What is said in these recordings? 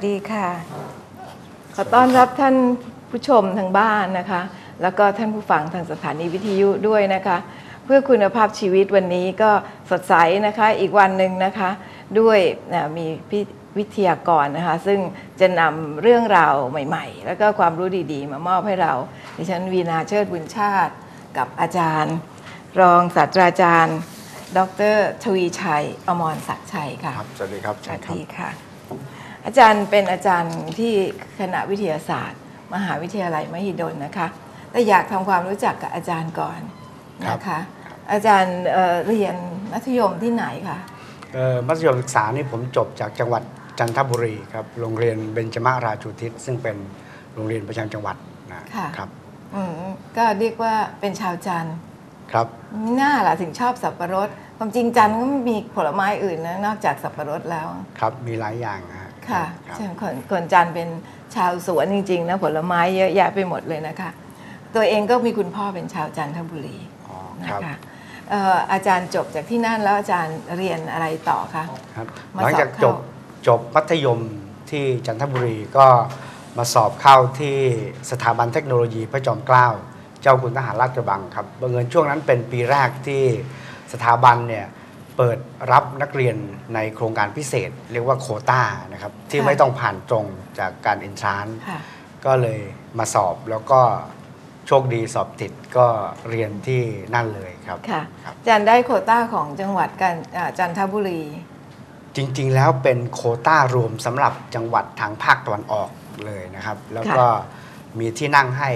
วัสดีค่ะ ขอต้อนรับท่านผู้ชมทางบ้านนะคะ แล้วก็ท่านผู้ฟังทางสถานีวิทยุด้วยนะคะ เพื่อคุณภาพชีวิตวันนี้ก็สดใสนะคะอีกวันหนึ่งนะคะ ด้วยนะมีพี่วิทยากรนะคะ ซึ่งจะนำเรื่องราวใหม่ ๆ แล้วก็ความรู้ดีๆ มามอบให้เรา ดิฉันวีนาเชิดบุญชาติ กับอาจารย์ รองศาสตราจารย์ ดรทวีชัย อมรศักดิ์ชัยค่ะ ครับ สวัสดีครับสใช่วัสครับดีค่ะ อาจารย์เป็นอาจารย์ที่คณะวิทยาศาสตร์ มหาวิทยาลัยมหิดลนะคะแต่อยากทำความรู้จักกับอาจารย์ก่อนนะคะ อาจารย์เอ่อเรียนมัธยมที่ไหนคะเอ่อมัธยมศึกษานี่ผมจบจากจังหวัดจันทบุรีครับโรงเรียนเบญจมาราชูทิศซึ่งเป็นโรงเรียนประจำจังหวัดนะค่ะครับอืมก็เรียกว่าเป็นชาวจันทร์ครับหน้าล่ะถึงชอบสับปะรดความจริงจันทร์ก็มีผลไม้อื่นนะนอกจากสับปะรดแล้ว ครับมีหลายอย่างฮะ ค่ะครับเช่นคนคนจันทร์เป็นชาวสวนจริงๆนะผลไม้เยอะแยะไปหมดเลยนะคะ ตัวเองก็มีคุณพ่อเป็นชาวจันทบุรีอ๋อนะครับคะเอ่ออาจารย์จบจากที่นั่นแล้วอาจารย์เรียนอะไรต่อคะครับมาหลังจากสอบจเข้าบจบมัธยมที่จันทบุรีก็มาสอบเข้าที่สถาบันเทคโนโลยีพระจอมเกล้า เจ้าคุณทหารราชกระบังครับบังเอิญช่วงนั้นเป็นปีแรกที่สถาบันเนี่ย เปิดรับนักเรียนในโครงการพิเศษ เรียกว่าโควต้านะครับที่ไม่ต้องผ่านตรงจากการเอนทรานค่ะก็เลยมาสอบแล้วก็โชคดีสอบติดก็เรียนที่นั่นเลยครับค่ะครับอาจารย์ได้โควต้าของจังหวัดกันอ่าจันทบุรี จริงๆแล้วเป็นโควต้ารวมสำหรับจังหวัดทางภาคตะวันออกเลยนะครับ แล้วก็มีที่นั่งให้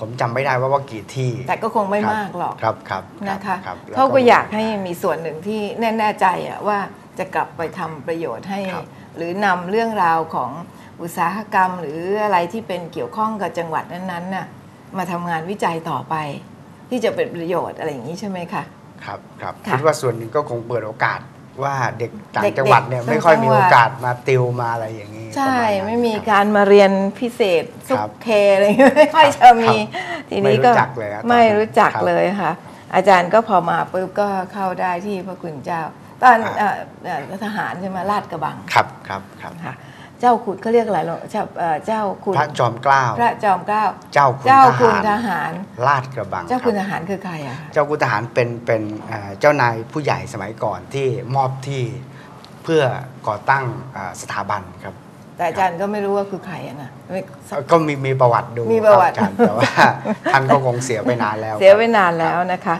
ผมจำไม่ได้ว่าว่ากี่ที่ แต่ก็คงไม่ครับมากหรอกครับครับนะคะรับแล้วเขาก็อยากให้มีส่วนหนึ่งที่แน่ๆใจอะว่าจะกลับไปทำประโยชน์ให้ครับหรือนำเรื่องราวของอุตสาหกรรม หรืออะไรที่เป็นเกี่ยวข้องกับจังหวัดนั้นๆน่ะมาทำงานวิจัยต่อไป ที่จะเป็นประโยชน์อะไรอย่างนี้ใช่ไหมคะครับครับค่ะคิดว่าส่วนหนึ่งก็คงเปิดโอกาส ว่าเด็กต่างเด็กๆจังหวัดเนี่ยต่างไม่ค่อยมีจังหวัโอดกาสมาติวมาอะไรอย่างนี้ ใช่ประาณนั้นไม่มีครับการมาเรียนพิเศษซุครักบเคอะไรอย่างเงี้ยไม่ค่อยจะมีครับทีนี้ก็ไม่รู้จักเลยอะไม่รู้จักครับเลยค่ะ อาจารย์ก็พอมาปุ๊บก็เข้าได้ที่พระคุณเจ้า ตอนอ่าเอ่อเอ่อทหารใช่ไหมลาดกระบังครับครับครับค่ะ เจ้าคุณเขาเรียกอะไรหรอเจ้าเอ่อเจ้าคุณพระจอมเกล้า พระจอมเกล้า เจ้าคุณเจ้าทคุณหารทหาร ลาดกระบังเจ้าคุณรับทหารคือใครอะคะเจ้าคุณทหารเป็นเป็นเอ่อเจ้านายผู้ใหญ่สมัยก่อนที่มอบที่เพื่อก่อตั้งอ่าสถาบันครับ แต่อาจารย์ก็ไม่รู้ว่าคือใครอะนะไม่ ก็มีมีประวัติดูมีประวัติ คบอาจารย์แต่ว่า ท่านก็คงเสียไปนานแล้วเสียไปนานแล้วนะคะ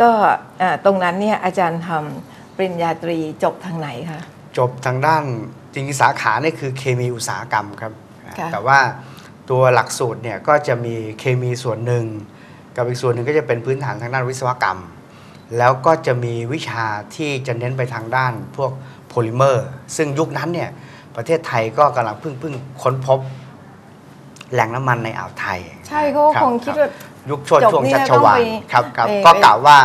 ก็เอ่อตรงนั้นเนี่ยอาจารย์ทำปริญญาตรีจบทางไหนคะ จบทางด้านจริงๆสาขานี่คือเคมีอุตสาหกรรมครับ ค่ะแต่ว่าตัวหลักสูตรเนี่ยก็จะมีเคมีส่วนหนึ่ง กับอีกส่วนหนึ่งก็จะเป็นพื้นฐานทางด้านวิศวกรรม แล้วก็จะมีวิชาที่จะเน้นไปทางด้านพวกโพลิเมอร์ ซึ่งยุคนั้นเนี่ยประเทศไทยก็กำลังเพิ่งเพิ่งค้นพบแหล่งน้ำมันในอ่าวไทยใช่เขาก็รับคงคิดว่ายุคช่วงจบช่วงนี่ชัชต้องวาลไปครับครับไปก็ไปกล่าวว่า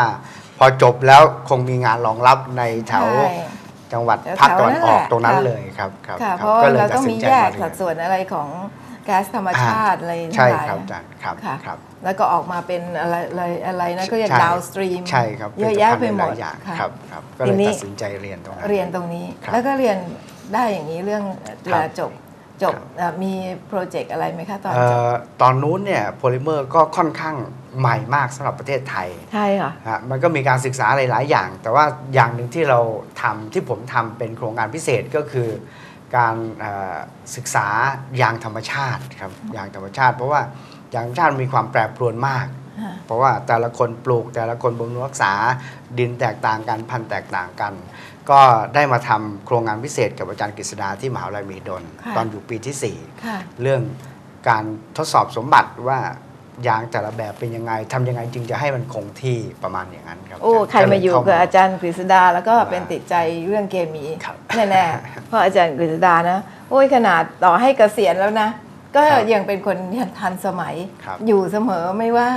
พอจบแล้วคงมีงานรองรับในแถว ใช่ จังหวัดแถวๆภาคตะวันออกนั่นแหละตรงนั้นค่ะเลยครับครับค่ะคเพบราะก็ว่าลยเราต้องดสิมีนใจแยกาเรีนสัดส่วนอะไรของก๊าซธรรมชาติอะไรทั้งใช่หลายครับอาจารย์ครับค่ะครับ แล้วก็ออกมาเป็นอะไรอะไรอะไรนะก็เรียกใช่ดาวสตรีมใช่ครับเยอะแยะไปหมดผลิตภัณฑ์ลายๆอย่างค่ะครับครับก็เลทียนี้ตัดสินใจเรียนตรงนั้นเรียนตรงนี้ครับแล้วก็เรียนได้อย่างนี้เรื่องเวลาจบจบครับเอ่อมีโปรเจกต์อะไรไหมคะตอนเอ่จบอตอนนู้นเนี่ยโพลิเมอร์ก็ค่อนข้าง ใหม่มากสำหรับประเทศไทย ใช่ค่ะฮะมันก็มีการศึกษาหลาย ๆ อย่าง แต่ว่าอย่างหนึ่งที่เราทำที่ผมทำเป็นโครงการพิเศษก็คือ การเอ่อศึกษายางธรรมชาติครับยางธรรมชาติ เพราะว่ายางธรรมชาติมีความแปรปรวนมากฮะเพราะว่าแต่ละคนปลูกแต่ละคนบำรุงรักษาดินแตกต่างกันพันธุ์แตกต่างกัน ก็ได้มาทำโครงงานพิเศษกับอาจารย์กฤษดาที่มหาวิทยาลัยมหิดลค่ะตอนอยู่ปีที่ค่ะ4เรื่องการทดสอบสมบัติว่า ยางแต่ละแบบเป็นยังไงทำยังไงจึงจะให้มันคงที่ประมาณอย่างนั้นครับโอ้จใครมาอยู่เลกับเข้อาจารย์กฤษดา แล้วก็ว่าเป็นติดใจเรื่องเคมีครับแน่ๆเพราะอาจารย์กฤษดานะโอ้ยขนาดต่อให้เกษียณแล้วนะ ก็ครับยังเป็นคนทันสมัยครับอยู่เสมอไม่ว่า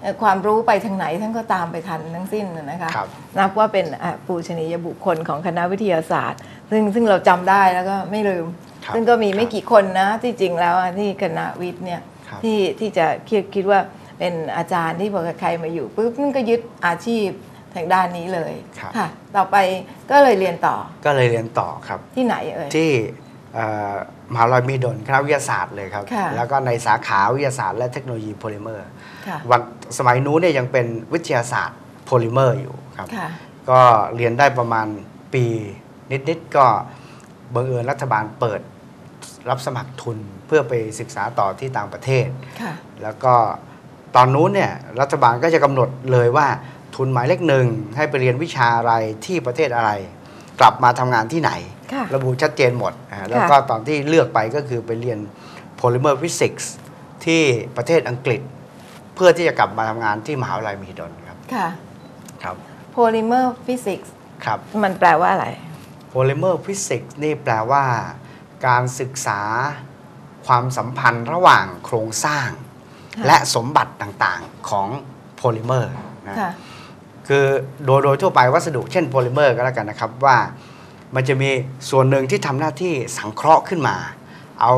เอ่อความรู้ไปทางไหนท่านก็ตามไปทันทั้งสิ้นน่ะนะคะครับนับว่าเป็นอะปูชนียบุคคลของคณะวิทยาศาสตร์ ซึ่งซึ่งเราจำได้แล้วก็ไม่ลืมครับซึ่งก็มีไม่ครับกี่คนนะที่จริงแล้วอะที่คณะวิทย์เนี่ยครับ ที่ที่จะคิดคิดว่าเป็นอาจารย์ที่พอใครมาอยู่ปุ๊บนั่นก็ยึดอาชีพทางด้านนี้เลยครับค่ะ ต่อไปก็เลยเรียนต่อ ก็เลยเรียนต่อครับ ที่ไหนเอ่ยที่เอ่อมหาลัยมหิดลคณะวิทยาศาสตร์เลยครับค่ะแล้วก็ในสาขาวิทยาศาสตร์และเทคโนโลยีโพลิเมอร์ค่ะวันสมัยนู้นเนี่ยยังเป็นวิทยาศาสตร์โพลิเมอร์อยู่ครับค่ะก็เรียนได้ประมาณปีนิดๆก็บังเอิญรัฐบาลเปิด รับสมัครทุนเพื่อไปศึกษาต่อที่ต่างประเทศค่ะแล้วก็ตอนนู้นเนี่ยรัฐบาลก็จะกำหนดเลยว่าทุนหมายเลขหนึ่งให้ไปเรียนวิชาอะไรที่ประเทศอะไร กลับมาทำงานที่ไหนค่ะระบุชัดเจนหมดอ่าแล้วก็ตอนที่เลือกไปก็คือไปเรียน polymer physics ที่ประเทศอังกฤษ เพื่อที่จะกลับมาทำงานที่มหาวิทยาลัยมหิดลครับค่ะครับ polymer physics ครับมันแปลว่าอะไร polymer physics นี่แปลว่า การศึกษาความสัมพันธ์ระหว่างโครงสร้างค่ะและสมบัติต่างๆของโพลิเมอร์นะค่ะคือโดยโดยทั่วไปวัสดุเช่นโพลิเมอร์ก็แล้วกันนะครับว่ามันจะมีส่วนหนึ่งที่ทำหน้าที่สังเคราะห์ขึ้นมา เอา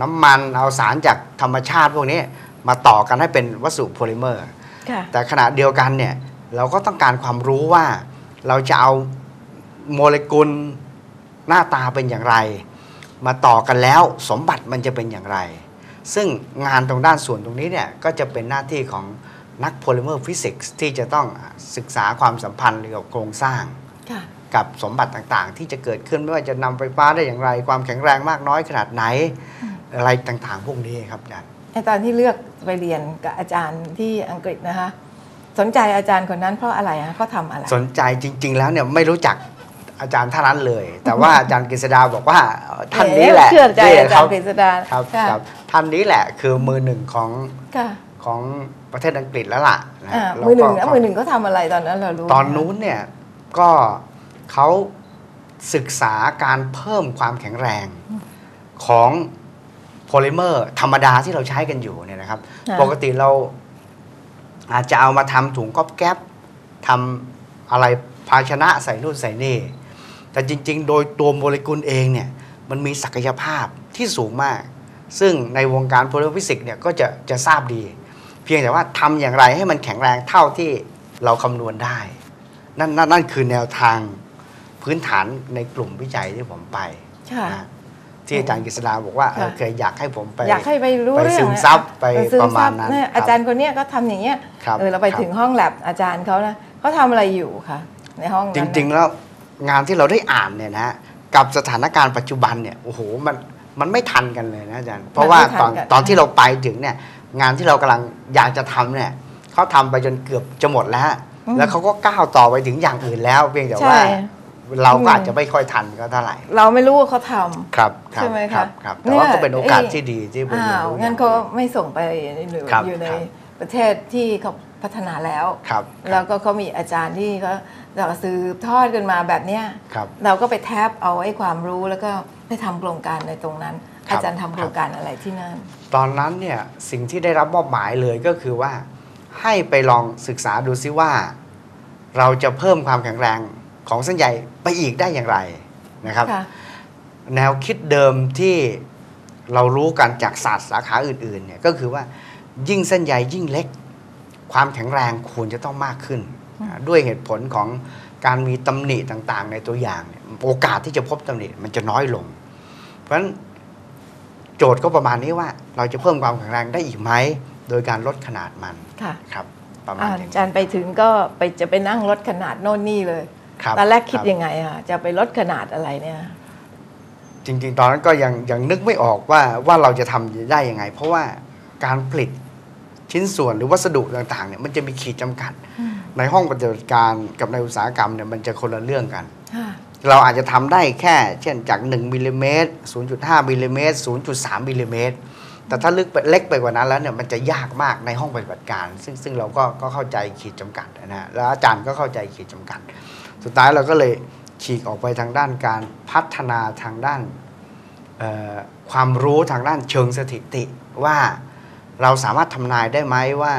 น้ำมันเอาสารจากธรรมชาติพวกนี้มาต่อกันให้เป็นวัสดุโพลิเมอร์ค่ะแต่ขณะเดียวกันเนี่ยเราก็ต้องการความรู้ว่าเราจะเอาโมเลกุลหน้าตาเป็นอย่างไร มาต่อกันแล้ว สมบัติมันจะเป็นอย่างไร ซึ่งงานตรงด้านส่วนตรงนี้เนี่ยก็จะเป็นหน้าที่ของนักโพลิเมอร์ฟิสิกส์ที่จะต้องศึกษาความสัมพันธ์เกี่ยวกับโครงสร้างค่ะกับสมบัติต่างๆ ที่จะเกิดขึ้นไม่ว่าจะนำไฟฟ้าได้อย่างไร ความแข็งแรงมากน้อยขนาดไหน อะไรต่างๆ พวกนี้ครับอาจารย์ในตอนที่เลือกไปเรียนกับอาจารย์ที่อังกฤษนะคะ สนใจอาจารย์คนนั้นเพราะอะไรคะเขาทำอะไร สนใจจริง ๆ แล้วเนี่ยไม่รู้จัก อาจารย์ท่านนั้นเลย แต่ว่าอาจารย์กฤษดาบอกว่าเอ่อท่านนี้แหละเชื่อใจอาจารย์กนี่ฤษดาครับค่ะครับท่านนี้แหละคือมือหนึ่งของค่ะของประเทศอังกฤษแล้วล่ะนะอ่าแล้วมือหนึ่งก็แล้วมือหนึ่งเขาทำอะไรตอนนั้นเรารู้ตอนนู้นเนี่ยก็เขาศึกษาการเพิ่มความแข็งแรงของโพลิเมอร์ ธรรมดาที่เราใช้กันอยู่เนี่ยนะครับค่ะปกติเราอาจจะเอามาทำถุงก๊อบแก๊บทำอะไรภาชนะใส่นู่นใส่นี่ แต่จริง ๆ โดยตัวโมเลกุลเองเนี่ยมันมีศักยภาพที่สูงมาก ซึ่งในวงการโพลิเมอร์ฟิสิกส์เนี่ยก็จะจะทราบดี เพียงแต่ว่าทำอย่างไรให้มันแข็งแรงเท่าที่เราคำนวณได้ นั่นนั่นนั่นคือแนวทางพื้นฐานในกลุ่มวิจัยที่ผมไปค่ะนะที่อาจารย์กฤษดาบอกว่าค่ะโอเคอยากให้ผมไปอยากให้ไปรู้ไปเรื่องซึมซับไปเออซึประมาณนั้นเนี่ยครับอาจารย์คนเนี้ยก็ทำอย่างเงี้ยครับเออเราไปครับถึงห้องแลบอาจารย์เขานะเขาทำอะไรอยู่คะในห้องนั้นจน่ะริง ๆ แล้ว งานที่เราได้อ่านเนี่ยนะฮะกับสถานการณ์ปัจจุบันเนี่ยโอ้โหมันมันไม่ทันกันเลยนะอาจารย์เพราะว่าตอนตอนที่เราไปถึงเนี่ยงานที่เรากำลังอยากจะทำเนี่ยเขาทำไปจนเกือบจะหมดแล้วฮะแล้วเขาก็ก้าวต่อไปถึงอย่างอื่นแล้ว เพียงแต่ว่าใช่เราก็อาจจะไม่ค่อยทันก็เท่าไหร่ เราไม่รู้ว่าเขาทำครับครับใช่ไหมครัคะบครับแต่ว่าเนี่ยก็เป็นโอกาสไอ้ที่ดีที่ไปอ้าเรียนวรู้งั้นเขาไม่ส่งไปหรือครับอยู่ในครับประเทศที่เขา พัฒนาแล้ว ครับแล้วก็เขามีอาจารย์ที่เขาเราสืบทอดกันมาแบบเนี้ยครับ เราก็ไปแทบเอาไอ้ความรู้แล้วก็ไปทำโครงการในตรงนั้น ครับ อาจารย์ทำโครงการอะไรที่นั่น ตอนนั้นเนี่ยสิ่งที่ได้รับมอบหมายเลยก็คือว่า ให้ไปลองศึกษาดูซิว่า เราจะเพิ่มความแข็งแรงของเส้นใยไปอีกได้อย่างไรนะครับ ค่ะ แนวคิดเดิมที่เรารู้กันจากศาสตร์สาขาอื่นๆเนี่ยก็คือว่ายิ่งเส้นใยยิ่งเล็ก ความแข็งแรงควรจะต้องมากขึ้นอืมอ่าด้วยเหตุผลของการมีตำหนิต่างๆ ในตัวอย่างเนี่ยโอกาสที่จะพบตำหนิมันจะน้อยลง เพราะฉะนั้นโจทย์ก็ประมาณนี้ว่า เราจะเพิ่มความแข็งแรงได้อีกไหมโดยการลดขนาดมันค่ะครับประมาณอาอย่างจารย์ไปถึงก็ไปจะไปนั่งลดขนาดโน่นนี่เลยครับตอนแรกคิดรับยังไงอะจะไปลดขนาดอะไรเนี่ย จริง ๆ ตอนนั้นก็ยังยังนึกไม่ออกว่าว่าเราจะทำได้ยังไง เพราะว่าการผลิต ชิ้นส่วนหรือวัสดุต่างๆเนี่ยมันจะมีขีดจำกัด ในห้องปฏิบัติการกับในอุตสาหกรรมเนี่ยมันจะคนละเรื่องกันค่ะเราอาจจะทำได้แค่ เช่นจาก 1มิลลิเมตร0.5มิลลิเมตร0.3มิลลิเมตรแต่ถ้าลึกไปเล็กไปกว่านั้นแล้วเนี่ยมันจะยากมากในห้องปฏิบัติการ ซึ่งซึ่งเราก็ก็เข้าใจขีดจำกัดนะฮะแล้วอาจารย์ก็เข้าใจขีดจำกัด สุดท้ายเราก็เลยฉีกออกไปทางด้านการพัฒนาทางด้านเอ่อความรู้ทางด้านเชิงสถิติว่า เราสามารถทำนายได้ไหมว่า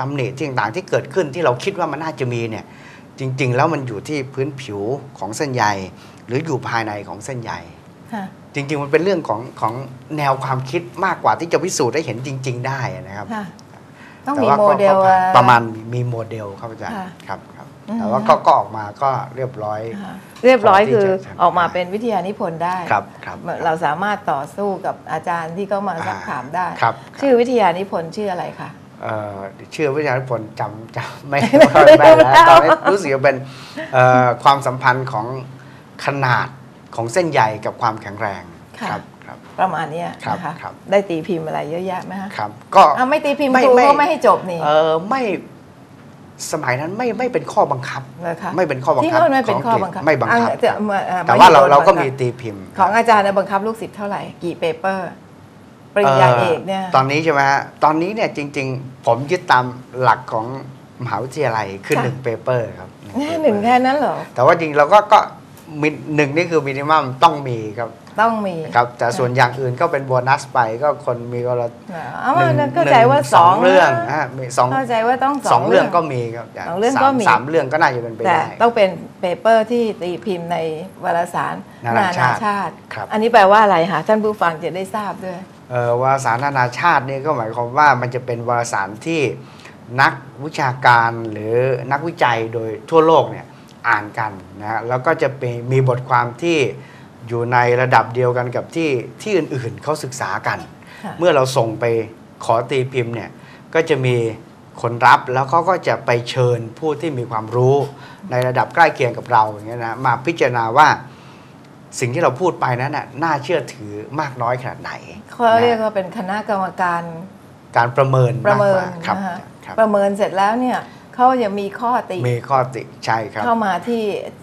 ตำหนิที่ต่างๆที่เกิดขึ้นที่เราคิดว่ามันน่าจะมีเนี่ยจริง ๆ แล้วมันอยู่ที่พื้นผิวของเส้นใยหรืออยู่ภายในของเส้นใยค่ะจริง ๆ มันเป็นเรื่องของของแนวความคิดมากกว่าที่จะพิสูจน์ได้เห็นจริง ๆ ได้นะครับค่ะต้องแต่มีว่าโมก็เดลก็อะประมาณมีโมเดลครับอาจารย์ค่ะครับครับอืม แต่ว่าก็ก็ออกมาก็เรียบร้อยอ่าเรียบร้อยพอที่คือจะออกมาเป็นวิทยานิพนธ์ได้ครับครับเราสามารถต่อสู้กับอาจารย์ที่เขามาสักถามได้ครับชื่อวิทยานิพนธ์ชื่ออะไรคะเอ่อชื่อวิทยานิพนธ์จำจำไม่ไม่ค่อยแม่นแล้วตอนนี้รู้สึกว่าเป็นเอ่อความสัมพันธ์ของขนาดของเส้นใยกับความแข็งแรงค่ะครับครับประมาณเนี้ยครับนะคะครับได้ตีพิมพ์อะไรเยอะแยะไหมฮะครับ ก็อะไม่ตีพิมพ์ไม่ครูไม่ก็ไม่ให้จบนี่เออไม่ สมัยนั้นไม่ไม่เป็นข้อบังคับเลยคะไม่เป็นข้อบังคับที่โน่นไม่เป็นของข้อเกรดบังคับไม่บังคับอะแต่เมื่ออะแต่ว่าเราไม่โดนเราก็บังคับมีตีพิมพ์ ของอาจารย์เนี่ยบังคับลูกศิษย์เท่าไหร่กี่เปเปอร์ปริญญาเอกเนี่ยตอนนี้ใช่ไหมฮะตอนนี้เนี่ยจริง ๆ ผมยึดตามหลักของมหาวิทยาลัยคือค่ะหนึ่งเปเปอร์ครับแค่หนึ่งแค่นั้นเหรอแต่ว่าจริงเราก็ก็ มิหนึ่งนี่คือมินิมัมต้องมีครับต้องมีครับแต่ส่วนอย่างอื่นก็เป็นโบนัสไปก็คนมีก็ละเอามาหนึ่งเข้าใจว่าหนึ่สองเรื่องนะฮะมีสองเข้าใจว่าต้องสองเรื่องก็มีครับาจารย์สองเรื่องสามก็มีสามเรื่องก็น่าจะเป็นไปแต่ได้ต้องเป็นเปเปอร์ที่ตีพิมพ์ในวารสารนานาชาติครับอันนี้แปลว่าอะไรคะท่านผู้ฟังจะได้ทราบด้วยเอ่อวารสารนานาชาติเนี่ยก็หมายความว่ามันจะเป็นวารสารที่นักวิชาการหรือนักวิจัยโดยทั่วโลกเนี่ย อ่านกันนะฮะแล้วก็จะเป็นมีบทความที่อยู่ในระดับเดียวกันกับที่ที่อื่นๆเขาศึกษากัน ค่ะเมื่อเราส่งไปขอตีพิมพ์เนี่ยก็จะมีคนรับแล้วเขาก็จะไปเชิญผู้ที่มีความรู้ ในระดับใกล้เคียงกับเราอย่างเงี้ยนะมาพิจารณาว่าสิ่งที่เราพูดไปนั้นน่ะน่าเชื่อถือมากน้อยขนาดไหนเขาเรียกว่าเป็นคณะกรรมการ การประเมินประเมิมากนกว่าครับนะคะครับ ประเมินเสร็จแล้วเนี่ย เขาจะมีข้อติ มีข้อติใช่ครับ เข้ามาที่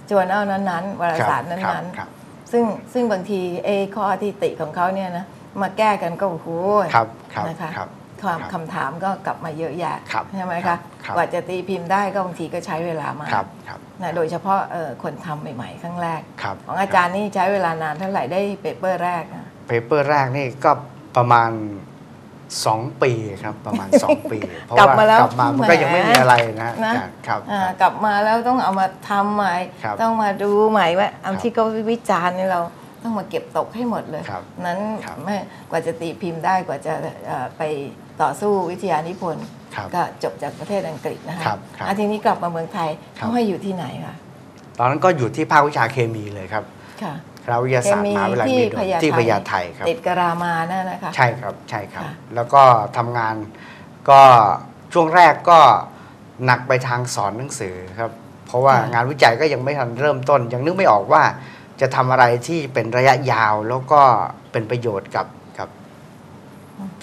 จวนเอานั้นๆวารครับสารคนั้รับนครับๆซึ่งซึ่งบางทีเอข้อที่ติของเขาเนี่ยนะมาแก้กันก็โอ้โหครับครับนะคะครับความครับคำถามก็กลับมาเยอะแยะครับใช่ไหมครัคะบครับกว่าจะตีพิมพ์ได้ก็บางทีก็ใช้เวลามาครับครับนะโดยเฉพาะเอ่อคนทำใหม่ๆครั้งแรกครับของอาจารย์นี่ใช้เวลานานเท่าไหร่ได้เปเปอร์แรกอะเปเปอร์แรกนี่ก็ประมาณ 2ปีครับประมาณ2ปี เพราะกลับว่ามาแล้วกลับมามันก็ยังไม่มีอะไรนะนะอาจารย์ครับอ่าครับ กลับมาแล้วต้องเอามาทำใหม่ ครับต้องมาดูใหม่ว่าอันครับที่เขาวิจารณ์เนี่ยเราต้องมาเก็บตกให้หมดเลย ครับนั้นครับไม่กว่าจะตีพิมพ์ได้กว่าจะเอ่อไปต่อสู้วิทยานิพนธ์ครับก็จบจากประเทศอังกฤษนะคะครับครับอะทีนี้กลับมาเมืองไทยครับ เขาให้อยู่ที่ไหนคะตอนนั้นก็อยู่ที่ภาควิชาเคมีเลยครับ ค่ะ คณะวิทยาศาสตร์มหาวิทยาลัยที่มหิดพลญาที่ไทพญาไทครับติดกบรามานั่นนะคะใช่ครับใช่ครับค่ะแล้วก็ทำงานก็ช่วงแรกก็หนักไปทางสอนหนังสือครับ เพราะว่างานวิจัยก็ยังไม่ทันเริ่มต้น ยังนึกไม่ออกว่าจะทำอะไรที่เป็นระยะยาวแล้วก็เป็นประโยชน์กับกับ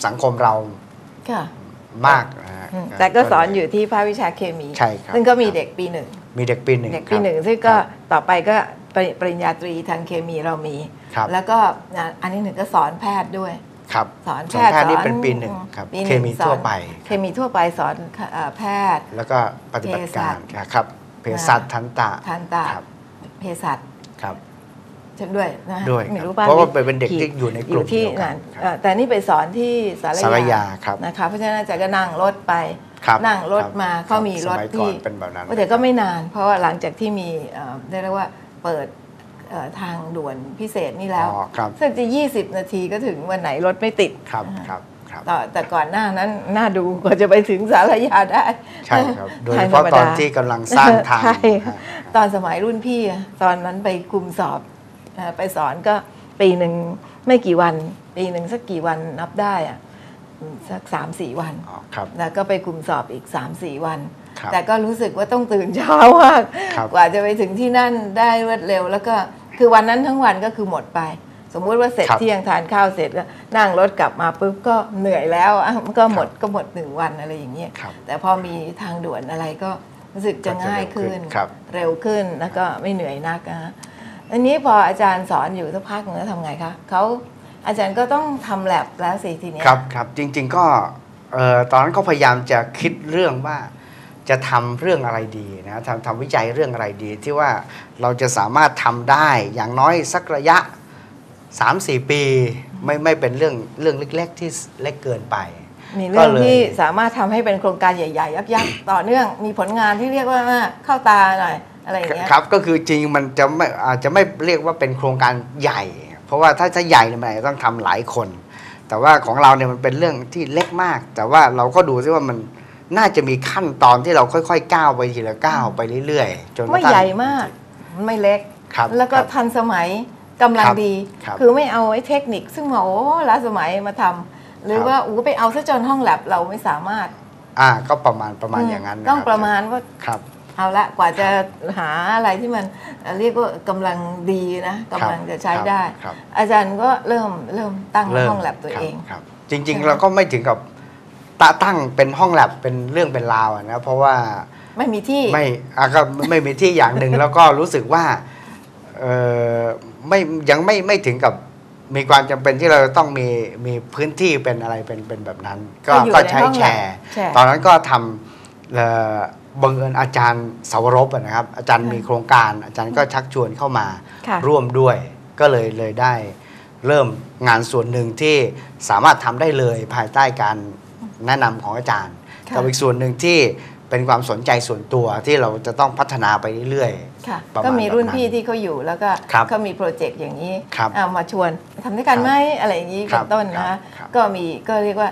สังคมเราค่ะมากนะฮะอืมแต่ก็สอนอยู่ที่ภาควิชาเคมี ใช่ครับซึ่งก็มีครับเด็กปีหนึ่งมีเด็กปีหนึ่งเด็กคปีรับหนึ่งซึ่งก็ต่อไปก็ ปริปริญญาตรีทางเคมีเรามี ครับแล้วก็อะอันนี้หนึ่งก็สอนแพทย์ด้วย ครับสอนแพส่วนทย์แพทย์นี่สอเป็นปีหนึ่งครับปีหนึ่งเคมีสอนทั่วไป เคมีทั่วไปสอนเอ่อแพทย์ แล้วก็ปฏิบัติการครับเภสัชทันตะทันตะ ครับเภสัชครับ ฉันด้วยนะด้วยไม่ครับรู้ป่ะเพราะว่าเป็นเด็กที่อยู่ในกลุ่มที่เดียวกันนั่นครับเอ่อแต่นี่ไปสอนที่สารสารยายาครับนะคะเพราะฉะนั้นอาจารย์ก็นั่งรถไปครับนั่งรถครับมาครับเขามีรถสมัยก่ที่อนเป็นแบบนั้น แต่ก็ไม่นาน เพราะว่าหลังจากที่มีเอ่อได้เรียกว่า เปิดเอ่อทางด่วนพิเศษนี่แล้วอ๋อครับซึ่งจะ 20 นาทีก็ถึงวันไหนรถไม่ติดครับครับครับต่อแต่ก่อนหน้านั้นน่าดูกว่าจะไปถึงสารยาได้ ใช่ครับ โดยทเฉงพาะธรรมตอนดที่กำลังสร้างทางใช่ฮะตอนสมัยรุ่นพี่อะตอนนั้นไปคุมสอบเอ่อไปสอนก็ปีหนึ่งไม่กี่วัน ปีหนึ่งสักกี่วันนับได้อะสักสามสี่วันอ๋อครับแล้วก็ไปคุมสอบอีก3 4วันครับ แต่ก็รู้สึกว่าต้องตื่นเช้ามากครับกว่าจะไปถึงที่นั่นได้รวดเร็ว แล้วก็คือวันนั้นทั้งวันก็คือหมดไป สมมุติว่าเสร็จครับเที่ยงทานข้าวเสร็จก็นั่งรถกลับมาปุ๊บก็เหนื่อยแล้วอะก็หมดก็หมดหนึ่งวันอะไรอย่างเงี้ยครับแต่พอมีทางด่วนอะไรก็รู้สึกจะง่ายขึ้นก็จะเร็วขึ้นครับเร็วขึ้นแล้วก็ไม่เหนื่อยนักนะฮะอันนี้พออาจารย์สอนอยู่สักพักหนึงแล้วทำไงคะเขาอาจารย์ก็ต้องทำแลบแล้วสิทีเนี้ยครับครับจริง ๆ ก็เอ่อตอนนั้นก็พยายามจะคิดเรื่องว่า จะทำเรื่องอะไรดีนะทำทำวิจัยเรื่องอะไรดี ที่ว่าเราจะสามารถทำได้อย่างน้อยสักระยะ 3-4 ปี ไม่ไม่เป็นเรื่องเรื่องเล็กๆที่เล็กเกินไปมีเรื่องก็เลยที่สามารถทำให้เป็นโครงการใหญ่ๆ ยักษ์ๆต่อเนื่องมีผลงานที่เรียกว่าเข้าตาหน่อยอะไรอย่างเงี้ยครับก็คือจริงมันจะไม่อาจจะไม่เรียกว่าเป็นโครงการใหญ่ เพราะว่าถ้าถ้าใหญ่เนี่ยมันอาจจะต้องทำหลายคน แต่ว่าของเราเนี่ยมันเป็นเรื่องที่เล็กมาก แต่ว่าเราก็ดูซิว่ามัน น่าจะมีขั้นตอนที่เราค่อยๆก้าวไปทีละก้าวไปเรื่อยๆจนกระทั่ง ไม่ใหญ่มากไม่เล็ก ครับแล้วก็ครับ ทันสมัยกำลังครับดี ครับคือไม่เอาไอ้เทคนิค ซึ่งมาโอ้ล้าสมัยมาทำหรือครับ ว่าอู้ไปเอาซะจนห้องแลบเราไม่สามารถอ่าก็ประมาณประมาณอย่างนั้นนต้องคบประมาณว่าครับ เอาละกว่าจะหาอะไรที่มันเอ่อเรียกว่ากำลังดีนะกำลังจะใช้ได้ ครับ อาจารย์ก็เริ่มเริ่มตั้งเริ่มห้องแลบตัวครับเองครับจริงใช่ไหมๆเราก็ไม่ถึงกับ ตาตั้งเป็นห้องแลบเป็นเรื่องเป็นราวอะนะเพราะว่าไม่มีที่ ไม่อะก็ไม่มีที่อย่างหนึ่ง แล้วก็รู้สึกว่าเออไม่ยังไม่ไม่ถึงกับมีความจำเป็นที่เราจะต้องมีมีพื้นที่เป็นอะไรเป็นเป็นแบบนั้น ก็ก็อยู่ก็ในใช้ห้องแชแลบร์ แชร์ ตอนนั้นก็ทำเอ่อบังเอิญอาจารย์สาวรบอะนะครับ อาจารย์มีโครงการ อาจารย์ก็ชักชวนเข้ามาค่ะ ร่วมด้วย ก็เลยเลยได้เริ่มงานส่วนหนึ่งที่สามารถทำได้เลยภายใต้การ แนะนำของอาจารย์ค่ะกับอีกส่วนหนึ่งที่เป็นความสนใจส่วนตัวที่เราจะต้องพัฒนาไปเรื่อยค่ะประมาณก็มีรุ่นแบบนั้นพี่ที่เขาอยู่แล้วก็ครับเขามีโปรเจกต์อย่างนี้ครับเอามาชวนทำด้วยกันครับไหมอะไรอย่างนี้ครัเป็บนต้นครันะบครับก็มีก็เรียกว่า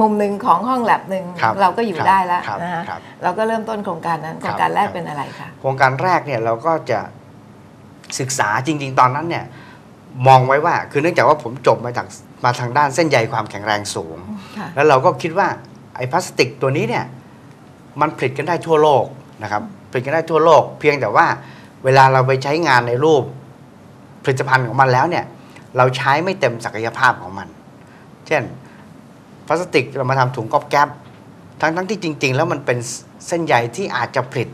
มุมหนึ่งของห้องแลบหนึ่งครับเราก็อยู่ครับได้แล้วครับนะฮะครับเราก็เริ่มต้นโครงการนั้นโคครัรบงการแรกครับเป็นอะไรคะๆโครงการแรกเนี่ยเราก็จะศึกษาจริง ๆ ตอนนั้นเนี่ยมองไว้ว่าคือเนื่องจากว่าผมจบมาจาก มาทางด้านเส้นใยความแข็งแรงสูงค่ะแล้วเราก็คิดว่าไอ้พลาสติกตัวนี้เนี่ยมันผลิตกันได้ทั่วโลกนะครับผลิตกันได้ทั่วโลก เพียงแต่ว่าเวลาเราไปใช้งานในรูปผลิตภัณฑ์ของมันแล้วเนี่ยเราใช้ไม่เต็มศักยภาพของมัน เช่นพลาสติกเรามาทำถุงก๊อบแก๊บทั้งทั้งที่จริง ๆ แล้วมันเป็นเส้นใยที่อาจจะผลิต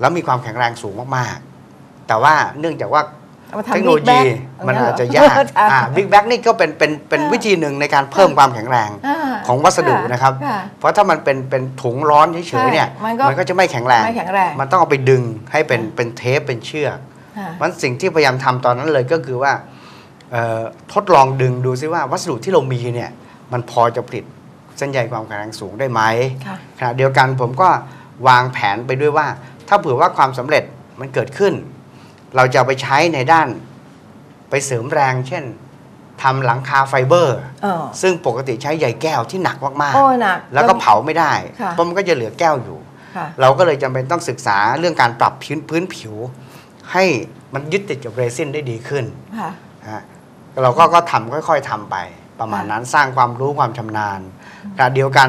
แล้วมีความแข็งแรงสูงมากๆ แต่ว่าเนื่องจากว่า เอามาทำเทคโนโล Big ยี Bang มันเเหรอาจจะยากใช่บิ๊กแบ็กนี่ก็เป็นเป็นเป็นอ่าวิธีหนึ่งในการเพิ่มความแข็งแรงอ่าของวัสดุนะครับค่ะเพราะถ้ามันเป็นเป็นถุงร้อนเฉยๆเนี่ยใช่มันก็มันก็จะไม่แข็งแรงไม่แข็งแรง มันต้องเอาไปดึงให้เป็นค่ะเป็นเทปเป็นเชือกค่ะมันสิ่งที่พยายามทำตอนนั้นเลยก็คือว่าเอ่อทดลองดึงดูซิว่าวัสดุที่เรามีเนี่ยมันพอจะผลิตเส้นใยความแข็งแรงสูงได้ไหมค่ะขณะเดียวกันผมก็วางแผนไปด้วยว่า ถ้าเผื่อว่าความสำเร็จมันเกิดขึ้น เราจะเอาไปใช้ในด้านไปเสริมแรง เช่นทำหลังคาไฟเบอร์เออซึ่งปกติใช้ใยแก้วที่หนักมากโอ้หนักๆแล้วก็เผาไม่ได้ค่ะเพราะมันก็จะเหลือแก้วอยู่ค่ะเราก็เลยจำเป็นต้องศึกษาเรื่องการปรับพื้นพื้นผิว ให้มันยึดติดกับเรซินได้ดีขึ้นค่ะฮะเราก็ก็ทำค่อยๆทำไป ประมาณนั้นสร้างความรู้ความชำนาญขณะเดียวกัน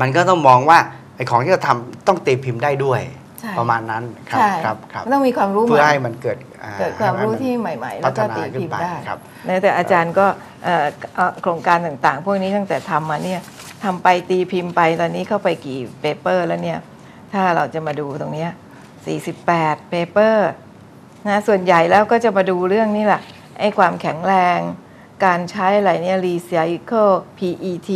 มันก็ต้องมองว่าไอ้ของที่เราทำต้องตีพิมพ์ได้ด้วยใช่ ประมาณนั้นครับใช่ครับครับมันต้องมีความรู้ใหเพื่อม่ให้มันเกิดอ่เกิดความรู้ให้นที่ใหม่ๆ แล้พัวฒก็นาตีขึ้นพิมไปพ์ได้ครับนะแต่อาจารย์ก็เอ่อเอ่อโครงการต่างๆ พวกนี้ตั้งแต่ทำมาเนี่ยทำไปตีพิมพ์ไปตอนนี้เข้าไปกี่เปเปอร์แล้วเนี่ยถ้าเราจะมาดูตรงเนี้ย48เปเปอร์นะส่วนใหญ่แล้วก็จะมาดูเรื่องนี้แหละไอ้ความแข็งแรง การใช้อะไรเนี่ย recycle PET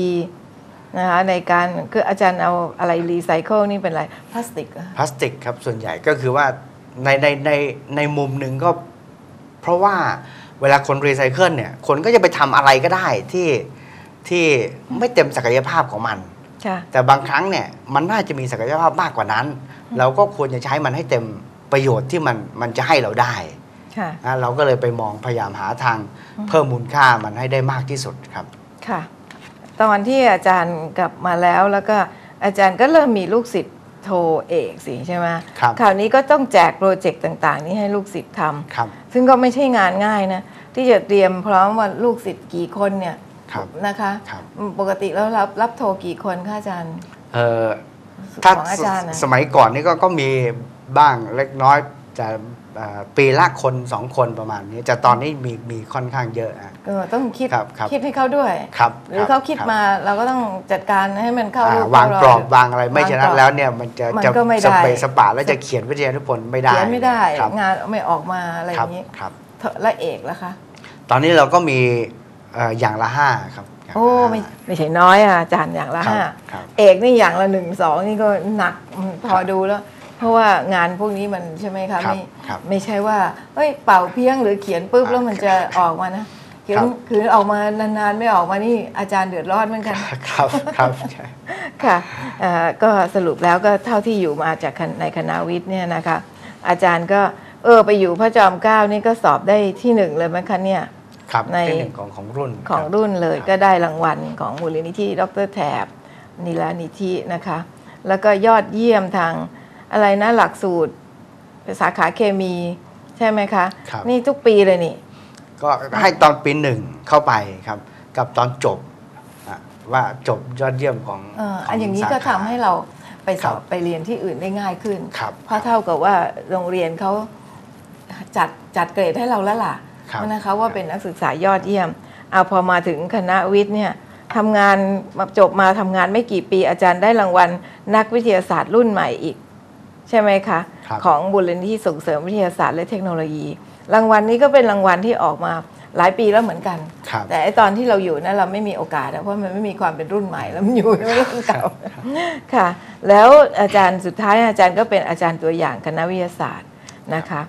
นะคะในการคืออาจารย์เอาอะไร recycle นี่เป็นอะไรพลาสติกเหรอพลาสติกครับส่วนใหญ่ก็คือว่าในในในในมุมหนึ่งก็เพราะว่าเวลาคนรีไซเคิลเนี่ย คนก็จะไปทำอะไรก็ได้ที่ที่ไม่เต็มศักยภาพของมัน ค่ะแต่บางครั้งเนี่ยมันน่าจะมีศักยภาพมากกว่านั้น เราก็ควรจะใช้มันให้เต็มประโยชน์ที่มันมันจะให้เราได้ค่ะ นะเราก็เลยไปมองพยายามหาทางเพิ่มมูลค่ามันให้ได้มากที่สุดครับ ค่ะ ตอนที่อาจารย์กลับมาแล้วแล้วก็อาจารย์ก็เริ่มมีลูกศิษย์โทเอกสิใช่ไหมครับคราวนี้ก็ต้องแจกโปรเจกต์ต่างๆ นี้ให้ลูกศิษย์ทครับำซึ่งก็ไม่ใช่งานง่ายนะ ที่จะเตรียมพร้อมว่าลูกศิษย์กี่คนเนี่ยครับนะคะครับปกติแล้วรับรับโทรกี่คนคะอาจารย์เอ่อถ้าของอาจารย์นะสมัยก่อนนี่ก็ก็มีบ้างเล็กน้อยจะเอ่อ ปีละคนสองคนประมาณนี้แต่ตอนนี้มีมีค่อนข้างเยอะอะก็ต้องคิดครับครับคิดให้เขาด้วยครับหรือคบเขาคิดรับมาเราก็ต้องจัดการให้มันเข้าอ่ารูปวางเข้กรอบยวางอะไรไม่วางฉะกรนั้อนบแล้วเนี่ยมันจะมันจะก็ไม่สได้เปซสปะแล้วจะเขียนวิทยานิพนธ์ไม่ได้เขียนไม่ได้ครับงานไม่ออกมาอะไรอครับย่างนี้ครับและเอกล่ะคะตอนนี้เราก็มีเอ่ออย่างละห้าครับย่างละโอ้ห้าไม่ไม่ใช่น้อยอะอาจารย์อย่างละครับห้าครับเอกนี่อย่างละหนึ่งสองนี่ก็หนักอืมพอดูแล้ว เพราะว่างานพวกนี้มันใช่ไหมคะครับไม่ครับไม่ใช่ว่าเฮ้ยเป่าเพียงหรือเขียนปุ๊บอ่าแล้วมันจะออกมานะเขียนครับคือออกมานานๆไม่ออกมานี่อาจารย์เดือดร้อนเหมือนกันครับครับใช่ค่ะเอ่อก็สรุปแล้วก็เท่าที่อยู่มาจากคณะในคณะวิทย์เนี่ยนะคะ อาจารย์ก็เออไปอยู่พระจอมเกล้านี่ก็สอบได้ที่หนึ่งเลยไหมคะเนี่ยครับในที่หนึ่งของของรุ่นของคบรุ่นเลยครับก็ได้รางวัลของมูลนิธิดรแถบนิลานิธินะคะ แล้วก็ยอดเยี่ยมทาง อะไรนะหลักสูตรสาขาเคมี ใช่ไหมคะ ครับ นี่ทุกปีเลยนี่ ก็ให้ตอนปีหนึ่งเข้าไปครับ กับตอนจบอะว่าจบยอดเยี่ยมของเออขอันอย่างนี้ก็สทำขให้เราไปสอบครับไปเรียนที่อื่นได้ง่ายขึ้น ครับเพราะเท่ากับว่าโรงเรียนเขาจัดจัดเกรดให้เราแล้วล่ะครับนะคะว่าเป็นนักศึกษายอดเยี่ยมเอาพอมาถึงคณะวิทย์เนี่ยทำงานมาจบมาทำงานไม่กี่ปีอาจารย์ได้รางวัลนักวิทยาศาสตร์รุ่นใหม่อีก ใช่ไหมคะครับของบุรณิธิส่งเสริมวิทยาศาสตร์และเทคโนโลยี รางวัลนี้ก็เป็นรางวัลที่ออกมาหลายปีแล้วเหมือนกันครับแต่ไอตอนที่เราอยู่นั้นเราไม่มีโอกาสอะเพราะมันไม่มีความเป็นรุ่นใหม่แล้วมันอยู่ในรุ่นเก่าค่ะ แล้วอาจารย์สุดท้ายอาจารย์ก็เป็นอาจารย์ตัวอย่างคณะวิทยาศาสตร์นะคะ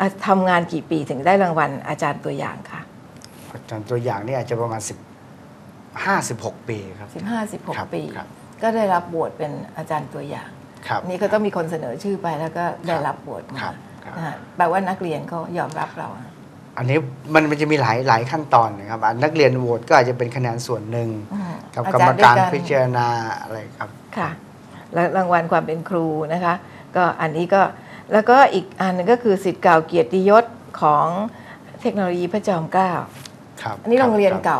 อะทำงานกี่ปีถึงได้รางวัลอาจารย์ตัวอย่างคะอาจารย์ตัวอย่างนี่อาจจะประมาณ10 56 ปีครับ15ครับ16 ปีครับก็ได้รับบทเป็นอาจารย์ตัวอย่าง ครับนี่ก็ต้องมีคนเสนอชื่อไปแล้วก็ได้รับบทมาครับครับนะฮะแปลว่านักเรียนเขายอมรับเราอะอันนี้มันมันจะมีหลายหลายขั้นตอนนะครับอันนักเรียนโหวตก็อาจจะเป็นคะแนนส่วนหนึ่งอืมกับอากรจรมย์ด้วยการนพิจารณาอะไรครับค่ะและรางวัลความเป็นครูนะคะ ก็อันนี้ก็แล้วก็อีกอันหนึงก็คือสิทธิ์เก่าเกียรติยศของเทคโนโลยีพระจอมเกล้าครับอันนี้โรงเรียนเก่า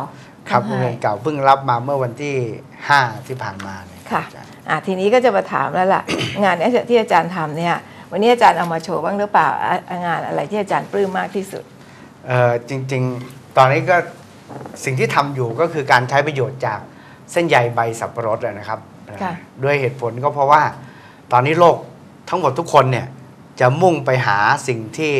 ครับทำโรให้งเรียนเก่าเพิ่งรับมาเมื่อวันที่ 5 ที่ผ่านมาเนี่ยค่ะ อาจารย์อะทีนี้ก็จะมาถามแล้วล่ะ งานเนี้ยที่อาจารย์ทำเนี่ยวันนี้อาจารย์เอามาโชว์บ้างหรือเปล่าอะงานอะไรที่อาจารย์ปลื้มมากที่สุดเอ่อจริงๆ ตอนนี้ก็สิ่งที่ทำอยู่ก็คือการใช้ประโยชน์จากเส้นใยใบสับปะรดอะนะครับค่ะด้วยเหตุผลก็เพราะว่า ตอนนี้โลกทั้งหมดทุกคนเนี่ยจะมุ่งไปหาสิ่งที่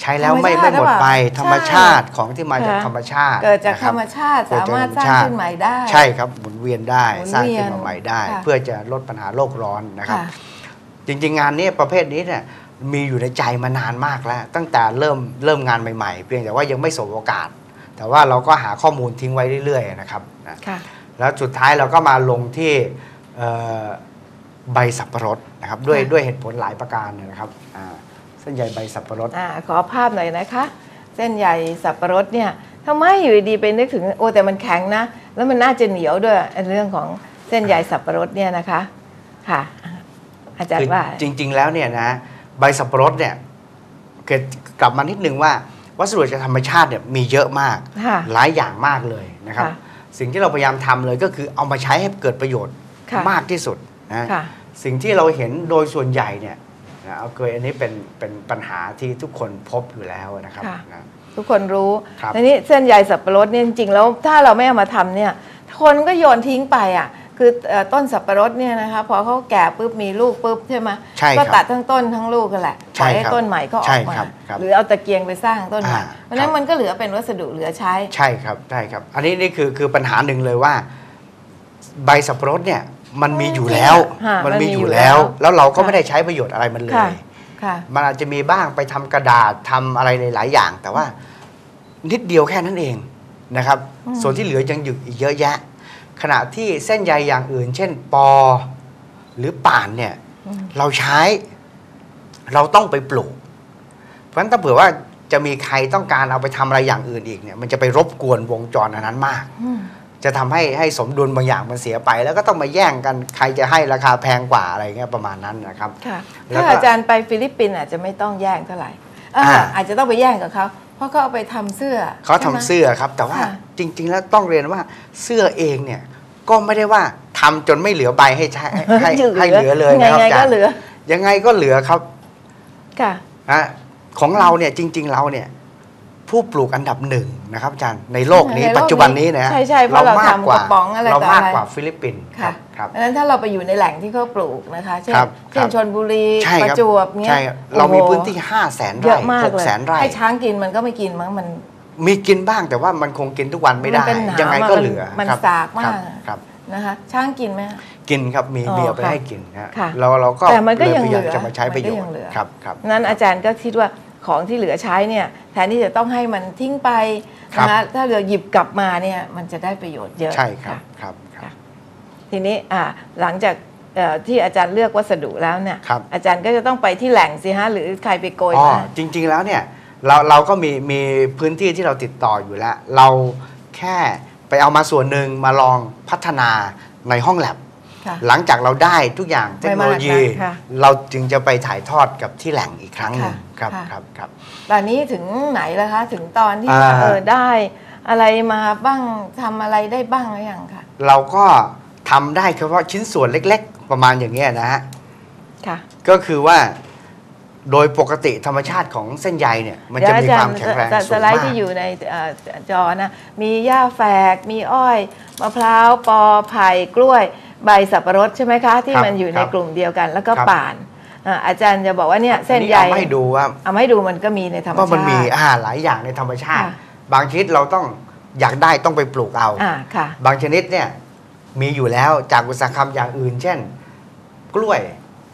ใช้แล้วไม่ธรรมชาไม่ติหมดไปหรือเปล่าธรรมชาติของที่มาจากค่ะธรรมชาติ เกิดจากนะคธบรรมชาติเกิดสาจากมารถธรรมสร้างชาติขึ้นใหม่ได้ ใช่ครับหมุนเวียนได้หมุนสร้างเวียนขึ้นมาใหม่ได้ค่ะเพื่อจะลดปัญหาโลกร้อนนะครับค่ะจริงๆ งานนี้ประเภทนี้เนี่ยมีอยู่ในใจมานานมากแล้ว ตั้งแต่เริ่มเริ่มงานใหม่ๆ เพียงแต่ว่ายังไม่สบโอกาส แต่ว่าเราก็หาข้อมูลทิ้งไว้เรื่อยๆนะครับนะค่ะแล้วสุดท้ายเราก็มาลงที่เอ่อใบสับปะรดนะครับด้วยค่ะด้วยเหตุผลหลายประการเนี่ยนะครับอ่า เส้นใยใบสับปะรดอ่าขอภาพหน่อยนะคะ เส้นใยสับปะรดเนี่ยทำไมอยู่ดีๆไปนึกถึงโอ้แต่มันแข็งนะ แล้วมันน่าจะเหนียวด้วยไอ้เรื่องของเส้นใยสับปะรดเนี่ยนะคะค่ะ อาจารคืย์ว่าจริง ๆ แล้วเนี่ยนะใบสับปะรดเนี่ยเกิดกลับมานิดนึงว่าวัสดุจากธรรมชาติเนี่ยมีเยอะมากค่ะหลายอย่างมากเลยนะครับค่ะสิ่งที่เราพยายามทำเลยก็คือเอามาใช้ให้เกิดประโยชน์ค่ะมากที่สุดนะค่ะสิ่งที่เราเห็นโดยส่วนใหญ่เนี่ย นะเอาเคยอันนี้เป็นเป็นปัญหาที่ทุกคนพบอยู่แล้วนะครับค่ะ นะ ทุกคนรู้ครับ ทีนี้เส้นใยสับปะรดเนี่ยจริงๆแล้วถ้าเราไม่เอามาทำเนี่ยคนก็โยนทิ้งไปอะคือเอ่อต้นสับปะรดเนี่ยนะคะพอเขาแก่ปุ๊บมีลูกปุ๊บใช่ไหมใช่ครับก็ตัดทั้งต้นทั้งลูกกันแหละปใช่ล่อยให้ครับต้นใหม่ก็อใช่อกมาครับครับหรือเอาตะเกียงไปสร้างต้นใหม่อ่าเพราะฉะนั้คนรับ มันก็เหลือเป็นวัสดุเหลือใช้ ใช่ครับใช่ครับ อันนี้นี่คือคือปัญหาหนึ่งเลยว่า ใบสับปะรดเนี่ย มันมีอยู่แล้วค่ะมันมันมีมีออยู่ยู่แล้วแล้ว แล้วเราก็ค่ะไม่ได้ใช้ประโยชน์อะไรมันเลค่ะ ย ค่ะ มันอาจจะมีบ้างไปทำกระดาษทำอะไรหลายๆอย่าง แต่ว่านิดเดียวแค่นั้นเองนะครับ อืม ส่วนที่เหลือยังอยู่อีกเยอะแยะ ขณะที่เส้นใยอย่างอื่น เช่น ปอ หรือป่านเนี่ย อืมเราใช้เราต้องไปปลูก เพราะฉะนั้นถ้าเผื่อว่าจะมีใครต้องการเอาไปทำอะไรอย่างอื่นอีกเนี่ย มันจะไปรบกวนวงจรอันนั้นมาก อืม จะทำให้ให้สมดุลบางอย่างมันเสียไป แล้วก็ต้องมาแย่งกันใครจะให้ราคาแพงกว่าอะไรเงี้ยประมาณนั้นนะครับค่ะแล้วถ้าก็อาจารย์ไปฟิลิปปินส์อาจจะไม่ต้องแย่งเท่าไหร่อ่าอ่าอาจจะต้องไปแย่งกับเขาเพราะเขาเอาไปทำเสื้อเขาทำใช่ไหมเสื้อครับ แต่ว่าค่ะจริง ๆ แล้วต้องเรียนว่าเสื้อเองเนี่ยก็ไม่ได้ว่าทำจนไม่เหลือใบให้ใช้ให้ให้เหลือเลยไงนะครับไงอาจาก็รย์เหลือ ยังไงก็เหลือครับค่ะนะของเราเนี่ยจริง ๆ เราเนี่ยผู้ปลูกอันดับหนึ่ง นะครับอาจารย์ในโลกนี้ในโลกนี้ปัจจุบันนี้นะใช่ใช่เพราะเราทำกระป๋องอะไรเราต่อมากอะไรกว่าฟิลิปปินส์ครัค่ะบครับเพราะฉะนั้นถ้าเราไปอยู่ในแหล่งที่เขาปลูกนะคะเช่นครับเช่นครับชนบุรีใช่ประครับจวบเงี้ยใช่ครับเรามีโอ้โหพื้นที่5 0 0แสนเยไร่อะมากหกเลยแสนไร่ให้ช้างกินมันก็ไม่กินมั้งมัน มีกินบ้างแต่ว่ามันคงกินทุกวันไม่ได้มันเป็นหนามยังไงก็อะมันเหลือมันครับสากมากครับครับนะคะช้างกินไหมกินครับมีอ๋อมีเอาไปค่ะให้กินนะฮะค่ะเราเราก็แต่มันก็ยังพายามเหลือจะมาใช้ประโยชมันก็ยัน์งเหลือครับครับนั้นอาจารย์ก็คิดว่า ของที่เหลือใช้เนี่ยแทนที่จะต้องให้มันทิ้งไปครับนะคะถ้าเราหยิบกลับมาเนี่ยมันจะได้ประโยชน์เยอะใช่ครับะครับครับ ทีนี้อ่าหลังจากเอ่อที่อาจารย์เลือกวัสดุแล้วเนี่ยครับ อาจารย์ก็จะต้องไปที่แหล่งสิฮะหรือใครไปโกยอ๋อมา จริง ๆ แล้วเนี่ยเราเราก็มีมีพื้นที่ที่เราติดต่ออยู่แล้ว เราแค่ไปเอามาส่วนหนึ่งมาลองพัฒนาในห้องแลบค่ะหลังจากเราได้ทุกอย่างเทคโนโลยี ไม่มากนักค่ะเราจึงจะไปถ่ายทอดกับที่แหล่งอีกครั้งหนึ่งค่ะ ครับค่ะครับครับตอนนี้ถึงไหนแล้วคะ ถึงตอนที่อ่าว่าเออได้ อะไรมาบ้างทำอะไรได้บ้างหรือยังคะเราก็ทำได้เฉพาะชิ้นส่วนเล็ก ๆ ประมาณอย่างเงี้ยนะฮะค่ะก็คือว่าโดยปกติธรรมชาติของเส้นใยเนี่ย มันจะมีความแข็งแรงสสูสงไลมาด์กที่อยู่ในเอ่อจอนะ มีหญ้าแฝก มีอ้อยมะพร้าวปอไผ่กล้วย ใบสับปะรดใช่ไหมคะ ที่ครับมันอยู่ในครับกลุ่มเดียวกัน แล้วก็ครับป่าน อ่าอาจารย์จะบอกว่าเนี่ยเส้นอัใยเอามาให้ดูว่าเอามาให้ดูมันก็มีในธรรมชาว่าติมันมีอาหารหลายอย่างในธรรมชาติค่ะบางชนิดเราต้องอยากได้ต้องไปปลูกเอาอ่าค่ะบางชนิดเนี่ยมีอยู่แล้วจากอุตสาหกรรมอย่างอื่น เช่น กล้วย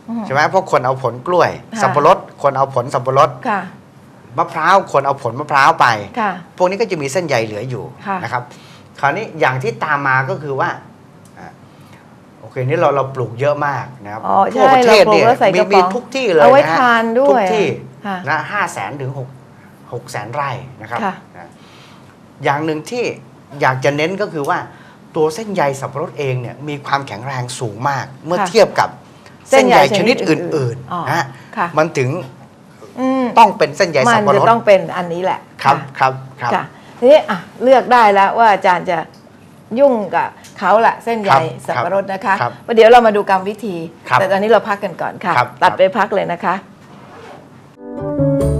อืมใช่ไหมเพราะคนเอาผลกล้วยค่ะสับปะรดคนเอาผลสับปะรดค่ะมะพร้าวคนเอาผลมะพร้าวไปค่ะพวกนี้ก็จะมีเส้นใยเหลืออยู่ค่ะนะครับ คราวนี้อย่างที่ตามมาก็คือว่าอะโอ เคนี่เราเราปลูกเยอะมากนะครับอ๋อทั่วใช่ประเทศเราปลูกเนี่ยแล้วใส่มีกระป๋มีองทุกที่เลยเอาไว้นะฮะทานด้วยทุกที่ค่ะนะห้าแสนถึงหกหกแสนไร่นะครับค่ะนะอย่างหนึ่งที่อยากจะเน้นก็คือว่าตัวเส้นใยสับปะรดเองเนี่ยมีความแข็งแรงสูงมาก เมื่อค่ะเทียบกับเส้เส้นนใยใยชชนินิดดอื่อื่นนอ๋อๆนะฮะค่ะมันถึงอืมต้องเป็นเส้นใยมัสับนปะรจะดต้องเป็นอันนี้แหละครับะครับครับค่ะทีนี้อะเลือกได้แล้วว่าอาจารย์จะยุ่งกับ เขาละเส้นใหญ่สับปะรดนะคะครับเดี๋ยวเรามาดูกรรมวิธีแต่ตอนนี้เราพักกันก่อนค่ะคตัดไปพักเลยนะคะ Thank you.